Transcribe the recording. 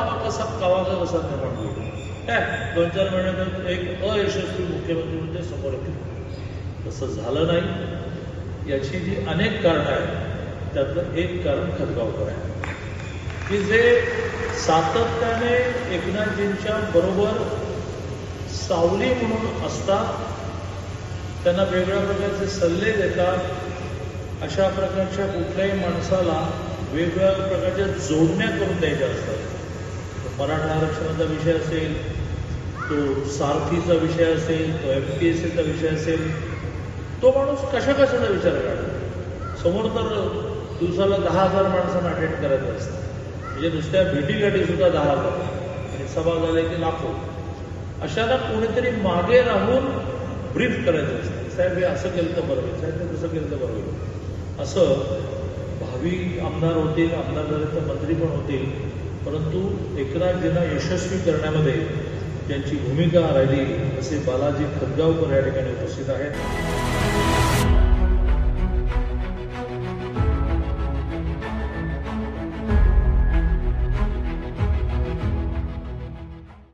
कावा कसा कावाचा कसा निर्माण होईल काय? दोन चार महिन्यात एक अयशस्वी मुख्यमंत्री म्हणजे समोर येतील. तसं झालं नाही. याची जी अनेक कारणं आहेत त्यातलं एक कारण खतगावकर आहे. की जे सातत्याने एकनाथजींच्या बरोबर सावली म्हणून असतात त्यांना वेगळ्या प्रकारचे सल्ले देतात अशा प्रकारच्या कुठल्याही माणसाला वेगवेगळ्या प्रकारच्या जोडण्या करून द्यायच्या असतात. मराठा आरक्षणाचा विषय असेल तो सारथीचा विषय असेल तो एम पी एस सीचा विषय असेल तो माणूस कशा कशाचा विचार काढतो समोर तर दिवसाला दहा हजार माणसांना अटेंड करायचं असतात. म्हणजे नुसत्या भेटीगाठी सुद्धा दहा हजार. आणि सभा झाले की लाखो. अशाला कोणीतरी मागे राहून ब्रीफ करायचं असतं. साहेब हे असं केलं तर बरं होईल. साहेब हे तसं केलं तर बरं होईल. असं भावी आमदार होतील आमदार झाले तर मंत्री पण होतील. परंतु एकनाथजींना यशस्वी करण्यामध्ये त्यांची भूमिका राहिली असे बालाजी खदगावकर या ठिकाणी उपस्थित आहेत.